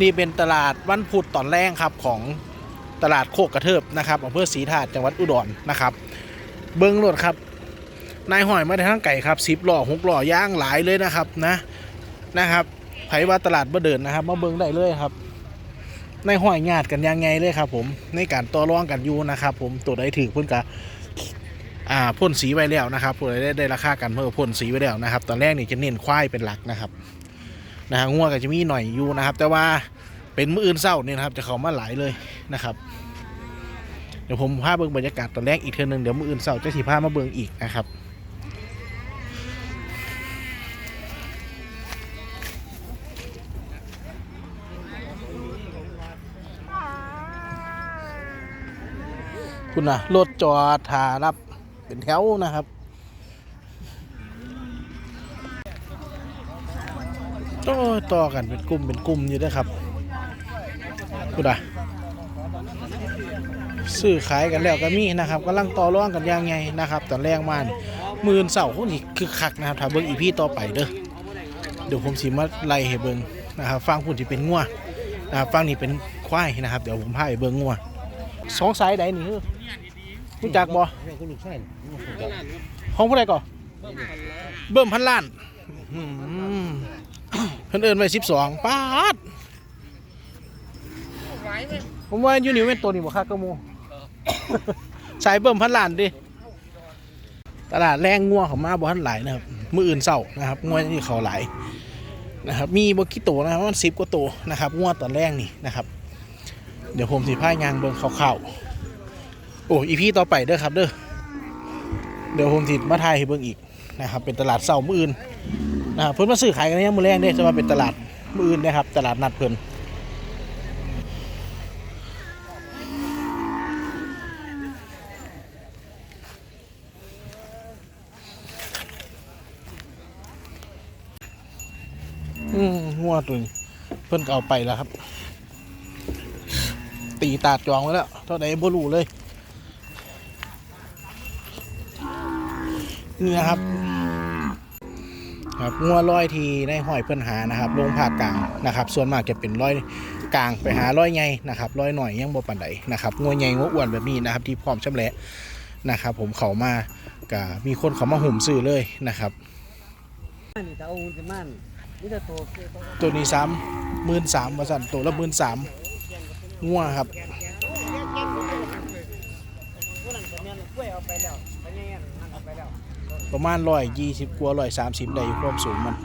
นี่เป็นตลาดวันพุธตอนแรกครับของตลาดโคกกระเทิบนะครับอำเภอศรีธาตุจังหวัดอุดรนะครับ เบิ้งรถครับ นายหอยมาได้ทั้งไก่ครับสิบหล้อหกหล้อย่างหลายเลยนะครับนะนะครับไผว่าตลาดบ่เดินนะครับ มาเบิ้งได้เลยครับนายหอยญาติกันยังไงเลยครับ ผมในการต่อรองกันอยู่นะครับ ผมตัวใดถือเพิ่นกะอ่าพ่นสีไว้แล้วนะครับตัวใดได้ได้ราคากันเพิ่มพ่นสีไว้แล้วนะครับ ตอนแรกนี่จะเน้นควายเป็นหลักนะครับ นะฮะงัวก็จะมีหน่อยอยู่นะครับ แต่ว่าเป็นมื้ออื่นเศร้าเนี่ยนะครับจะเข้ามาหลายเลยนะครับ เดี๋ยวผมพาเบิ่งบรรยากาศตอนแรกอีกเทื่อนึงเดี๋ยวมื้ออื่นเสาร์จะสีพามาเบิ่งอีกนะครับคุณนะรถจอดทารับเป็นแถวนะครับ โอ้ต่อกันเป็นกลุ่มเป็นกลุ่มอยู่เด้วยครับคุณนะซื้อขายกันแล้วก็มีนะครับกำลังต่อรองกันอย่างไงนะครับ ตอนแรกมานี่หมื่นเสาคนนี้คือคักนะครับถ้าเบิ้งอีพีต่อไปเด้อเดี๋ยวผมสิมาไล่ให้เบิ้งนะครับฟังคุณที่เป็นงัวนะครับฟังนี่เป็นควายนะครับ เดี๋ยวผมพาไปเบิ้งงัวสองสายใดนี่คือรู้จักบ่ของผู้ใดก่อนเบิ่มพันล้านอื้อหือเพิ่นเอิ้นไว้สิบสองป้าดผมว่าอยู่นี่เป็นตัวนี้บ่คักก็โมสายเบิ่มพันล้านดิตลาดแรงงัวเขามาบ่ทันหลายนะครับมื้ออื่นเช้านะครับงัวที่เขาหลายนะครับ มีบ่กี่ตัวนะครับประมัน10กว่าตัวนะครับงัวตอนแรกนี่นะครับ เดี๋ยวผมสิพายางเบิ่งคร่าวๆโอ้อีพีต่อไปเด้อครับเด้อเดี๋ยวผมสิมาถ่ายให้เบิ่งอีกนะครับ เป็นตลาดเช้ามื้ออื่น นะครับเพิ่นมาซื้อขายกันเนี่ยมมื้อแรงเด้จะมาเป็นตลาดมื้ออื่นนะครับ ตลาดนัดเพิ่นอืมงัวตัวนี้เพิ่นก็เอาไปแล้วครับ ตีตาดจองไว้แล้ว เท่าไหร่บ่รู้เลยนี่นะครับ ครับงัวร้อยทีในห้อยเพิ่อนหานะครับลงภาคกลางนะครับ ส่วนมากจะเป็นร้อยกลางไปหาร้อยใหญ่นะครับร้อยหน่อยยังบ่ปานใดนะครับงัวใหญ่งัวอ้วนแบบนี้นะครับที่พร้อมชำแหละนะครับผมเขามาก็มีคนเขามาหุ่มซื้อเลยนะครับตัวนี้สามหมื่นสามมาสั่นตัวละหมื่นสามงัวครับพวกนั้นก็แล้วไปแล้วไปแน่นนั่นเอาไปแล้ว ประมาณร้อยยี่สิบกว่าร้อยสามสิบได้อยู่ความสูงมัน